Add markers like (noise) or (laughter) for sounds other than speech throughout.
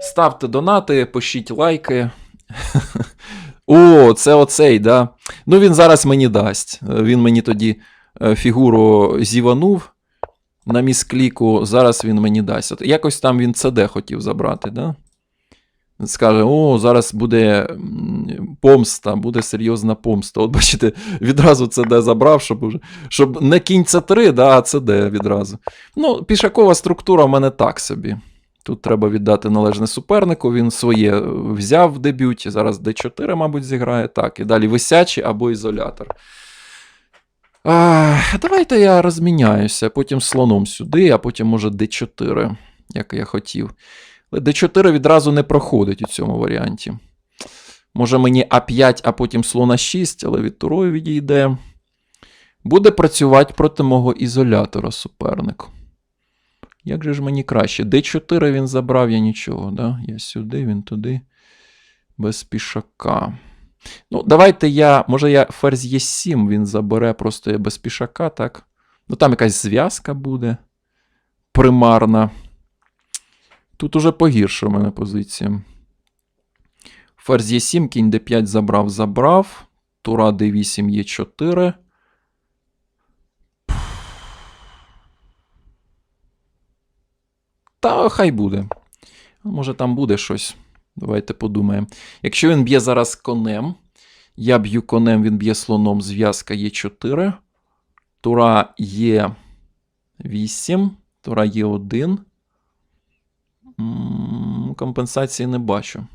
Ставте донати, пишіть лайки. О, це оцей, да. Ну він зараз мені дасть. Він мені тоді е, фігуру зіванув на міскліку, зараз він мені дасть. От якось там він CD хотів забрати, да? Скаже: о, зараз буде помста, буде серйозна помста. От бачите, відразу CD забрав, щоб уже, щоб не кінь С3, да, а CD відразу. Ну, пішакова структура в мене так собі. Тут треба віддати належне супернику. Він своє взяв в дебюті. Зараз D4, мабуть, зіграє. Так, і далі висячий або ізолятор. А, давайте я розміняюся, потім слоном сюди, а потім, може, D4, як я хотів. Але D4 відразу не проходить у цьому варіанті. Може мені А5, а потім слона 6, але від турою відійде. Буде працювати проти мого ізолятора суперник. Як же ж мені краще? D4 він забрав, я нічого, да? Я сюди, він туди. Без пішака. Ну, давайте я. Може, я ферзь Е7 він забере, просто без пішака, так? Ну, там якась зв'язка буде. Примарна. Тут уже погірша в мене позиція. Ферзь Е7, кінь D5 забрав, забрав. Тура D8 Е4. Та хай буде. Може, там буде щось. Давайте подумаємо. Якщо він б'є зараз конем, я б'ю конем, він б'є слоном, зв'язка Е4. Тура Е8, тура Е1. Компенсації не бачу.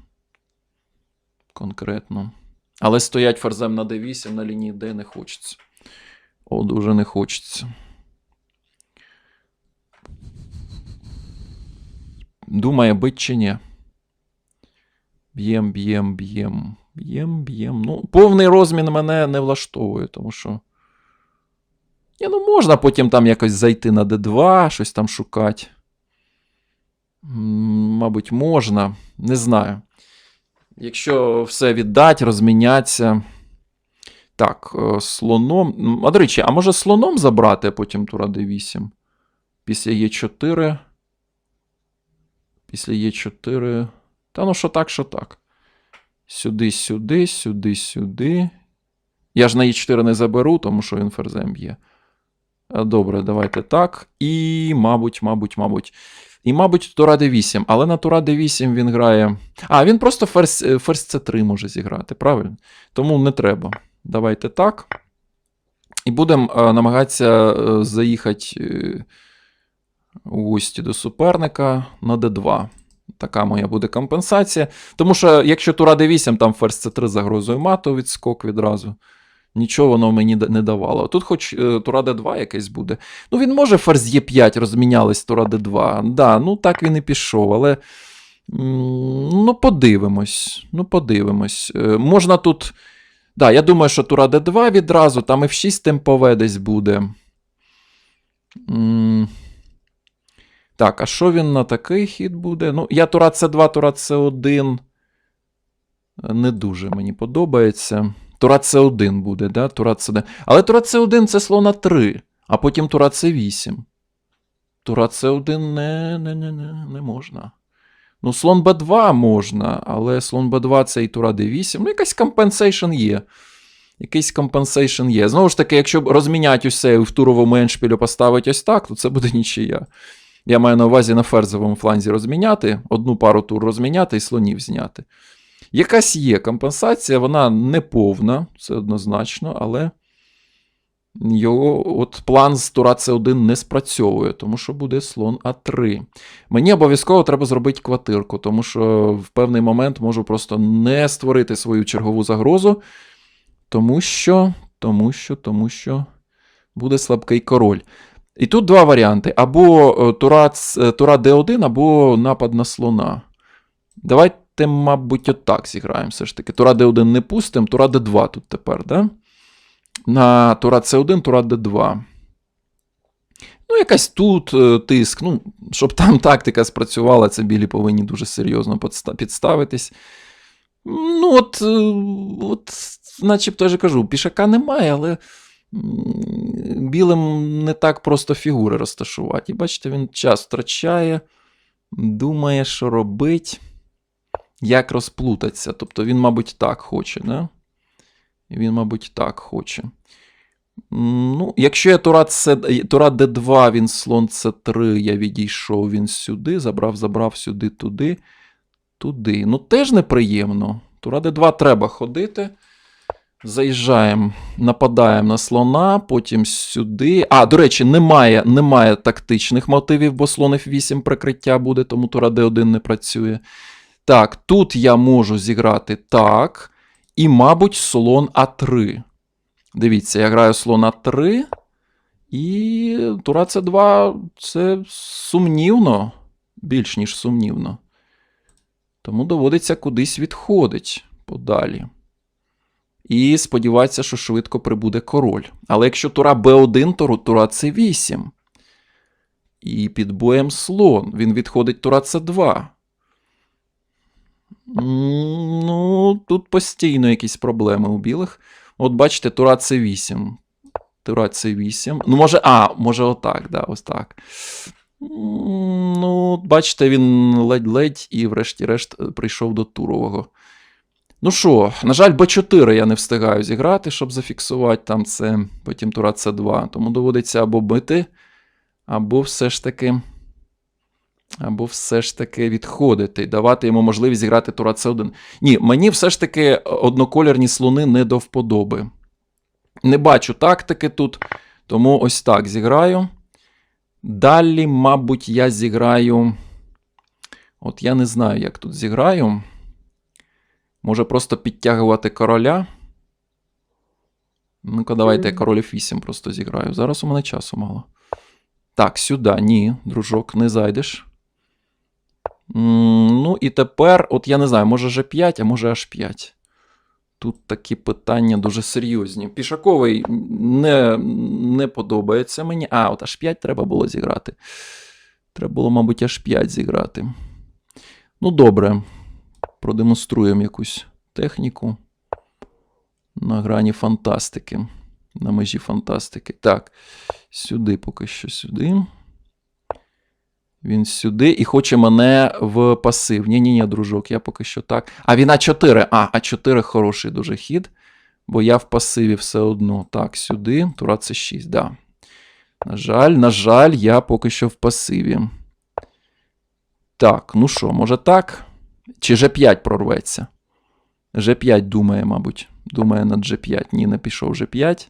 Конкретно. Але стоять ферзем на d8 на лінії D не хочеться. О, дуже не хочеться. Думає, бить чи ні. Б'єм, б'єм, б'єм. Б'єм, б'єм. Ну, повний розмін мене не влаштовує, тому що. Ні, ну можна потім там якось зайти на D2, щось там шукати. Мабуть, можна. Не знаю. Якщо все віддать, розмінятися. Так, е, слоном. А до речі, а може слоном забрати, потім тура D8? Після Е4. Після Е4. Та ну що так, що так. Сюди, сюди, сюди, сюди. Я ж на Е4 не заберу, тому що він ферзем б'є. Е, Добре, давайте так. І, мабуть, мабуть, мабуть. І, мабуть, Тура D8. Але на Тура D8 він грає. А, він просто ферзь, е, ферзь C3 може зіграти, правильно? Тому не треба. Давайте так. І будемо е, намагатися е, заїхати е, у гості до суперника на D2. Така моя буде компенсація. Тому що, якщо Тура D8, там ферзь C3 загрозою мату відскок відразу. Нічого воно мені не давало. Тут хоч е, Тура D2 якесь буде. Ну, він може ферзь Е5 розмінялись Тура D2. Да, ну так він і пішов, але. Ну, подивимось. Ну, подивимось. Е, Можна тут. Да, я думаю, що Тура D2 відразу, там F6 темпове десь буде. Так, а що він на такий хід буде? Ну, я Тура С2, Тура С1. Не дуже мені подобається. Тура С1 буде, да? Тура С1. Але Тура С1 це слона 3, а потім Тура С8. Тура С1 не, не, не, не, не можна. Ну, слон Б2 можна, але слон Б2 це і Тура Д8. Ну, якась компенсейшн є. Якийсь компенсейшн є. Знову ж таки, якщо розміняти усе і в туровому еншпілю поставити ось так, то це буде нічия. Я маю на увазі на ферзовому фланзі розміняти, одну пару тур розміняти і слонів зняти. Якась є компенсація, вона не повна, це однозначно, але його от план з Тура С1 не спрацьовує, тому що буде слон А3. Мені обов'язково треба зробити квартирку, тому що в певний момент можу просто не створити свою чергову загрозу, тому що, тому що, тому що буде слабкий король. І тут два варіанти: або Тура, Тура Д1, або напад на слона. Давайте, мабуть, отак зіграємо все ж таки. Тура Д1 не пустимо, Тура Д2 тут тепер, да? На Тура С1, Тура Д2. Ну, якась тут е, тиск. Ну, щоб там (laughs) тактика спрацювала, це білі повинні дуже серйозно підставитись. Ну, от, е, от, начебто я ж кажу, пішака немає, але білим не так просто фігури розташувати. І бачите, він час втрачає. Думає, що робить. Як розплутатися. Тобто він, мабуть, так хоче, да? Він, мабуть, так хоче. Ну, якщо я Тура, С, Тура Д2, він слон С3, я відійшов він сюди, забрав, забрав сюди, туди, туди. Ну, теж неприємно. Тура Д2 треба ходити. Заїжджаємо, нападаємо на слона, потім сюди. А, до речі, немає, немає тактичних мотивів, бо слон F8 прикриття буде, тому Тура Д1 не працює. Так, тут я можу зіграти так. І, мабуть, слон А3. Дивіться, я граю слон А3. І Тура С2 це сумнівно, більш ніж сумнівно. Тому доводиться кудись відходить подалі. І сподіватися, що швидко прибуде король. Але якщо тура Б1, то тура С8. І під боєм слон. Він відходить тура С2. Ну, тут постійно якісь проблеми у білих. От бачите, тура С8. Тура С8. Ну, може, а, може, отак, да, ось так. Ну, бачите, він ледь-ледь і, врешті-решт, е, прийшов до турового. Ну що, на жаль, Б4 я не встигаю зіграти, щоб зафіксувати там це, потім тура С2. Тому доводиться або бити, або все ж таки. Або все ж таки відходити і давати йому можливість зіграти тура С1. Ні, мені все ж таки одноколірні слони не до вподоби. Не бачу тактики тут, тому ось так зіграю. Далі, мабуть, я зіграю. От я не знаю, як тут зіграю. Може просто підтягувати короля. Ну-ка, давайте я король F8 просто зіграю. Зараз у мене часу мало. Так, сюди. Ні, дружок, не зайдеш. Ну, і тепер, от я не знаю, може G5, а може H5. Тут такі питання дуже серйозні. Пішаковий не, не подобається мені. А, от H5 треба було зіграти. Треба було, мабуть, H5 зіграти. Ну, добре. Продемонструємо якусь техніку на грані фантастики. На межі фантастики. Так, сюди поки що сюди. Він сюди і хоче мене в пасив. Ні-ні-ні, дружок, я поки що так. А він А4. А, А4 хороший дуже хід, бо я в пасиві все одно. Так, сюди. Тура це 6, да. На жаль, на жаль, я поки що в пасиві. Так, ну що, може так? Чи G5 прорветься? G5 думає, мабуть. Думає над G5. Ні, не пішов G5.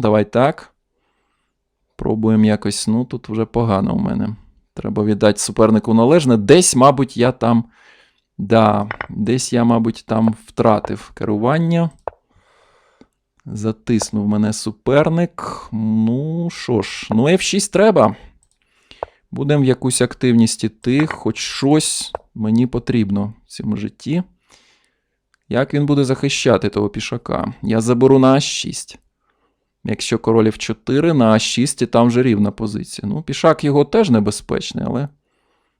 Давай так. Пробуємо якось. Ну, тут вже погано у мене. Треба віддати супернику належне. Десь, мабуть, я там. Да, десь я, мабуть, там втратив керування. Затиснув мене суперник. Ну що ж, ну F6 треба. Будемо в якусь активність іти, хоч щось мені потрібно в цьому житті. Як він буде захищати того пішака? Я заберу на А6. Якщо король F4 на А6, і там вже рівна позиція. Ну, пішак його теж небезпечний, але.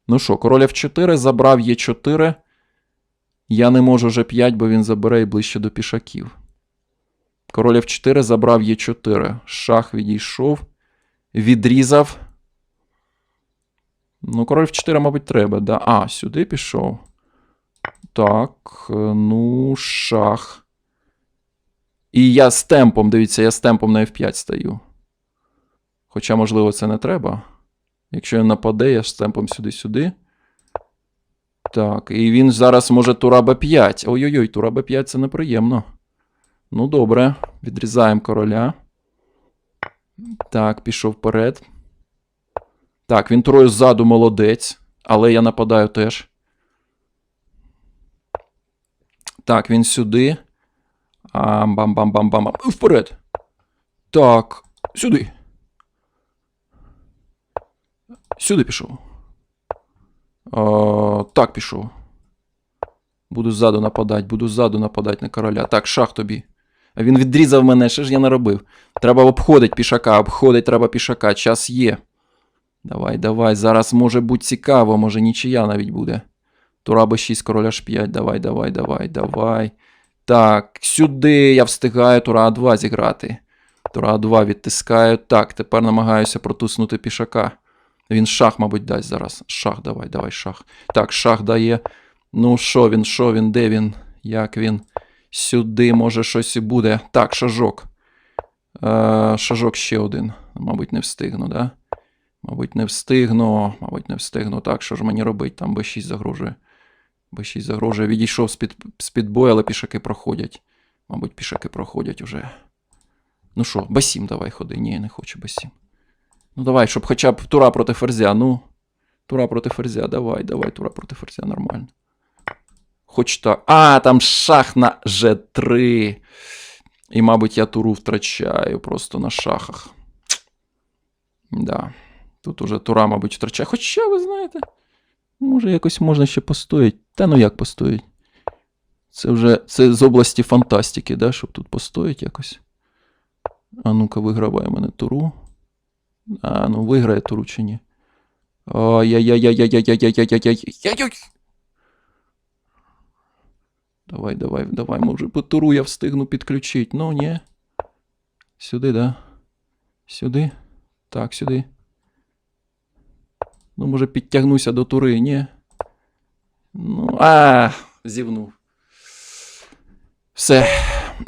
Ну що, король F4 забрав Е4. Я не можу G5, бо він забере і ближче до пішаків. Король F4 забрав Е4. Шах відійшов. Відрізав. Ну, король F4, мабуть, треба, да. А, сюди пішов. Так, е, ну, шах. І я з темпом, дивіться, я з темпом на F5 стаю. Хоча, можливо, це не треба. Якщо він нападе, я з темпом сюди-сюди. Так, і він зараз може тура Б5. Ой-ой-ой, тура Б5 це неприємно. Ну, добре, відрізаємо короля. Так, пішов вперед. Так, він турою ззаду молодець, але я нападаю теж. Так, він сюди. Бам-бам-бам-бам. Вперед. Так, сюди. Сюди пішов. А, так, пішов. Буду ззаду нападати, буду ззаду нападати на короля. Так, шах тобі. А він відрізав мене, що ж я наробив? Треба обходить пішака, обходить треба пішака. Час є. Давай, давай. Зараз може бути цікаво, може нічия навіть буде. Тура Б6, король H5. Давай, давай, давай, давай. Так, сюди я встигаю Тура А2 зіграти. Тура А2 відтискаю. Так, тепер намагаюся протиснути пішака. Він шах, мабуть, дасть зараз. Шах, давай, давай, шах. Так, шах дає. Ну, що він, що він, де він? Як він? Сюди, може, щось і буде. Так, шажок. Е, шажок ще один. Мабуть, не встигну, да? Мабуть, не встигну. Мабуть, не встигну. Так, що ж мені робить? Там Б6 загрожує. Б6 загрожує. Відійшов з-під, з-під бою, але пішаки проходять. Мабуть, пішаки проходять уже. Ну що, Б7 давай ходи. Ні, не хочу Б7. Ну давай, щоб хоча б тура проти ферзя. Ну. Тура проти ферзя, давай, давай, тура проти ферзя, нормально. Хоч так. А, там шах на G3. І, мабуть, я туру втрачаю просто на шахах. Да. Тут уже тура, мабуть, втрачає. Хоча, ви знаєте, може, якось можна ще постоїть. Та ну як постоїть? Це вже це з області фантастики, да, щоб тут постоїть якось. А ну-ка, виграває мене туру. А, ну виграє туру чи ні. Ай-яй-яй-яй-яй-яй-яй-яй-яй-яй-яй-яй. Давай, давай, давай, може, по туру я встигну підключити. Ну, ні. Сюди, да? Сюди. Так, сюди. Ну, може, підтягнуся до тури, ні. Ну, а, зівнув. Все,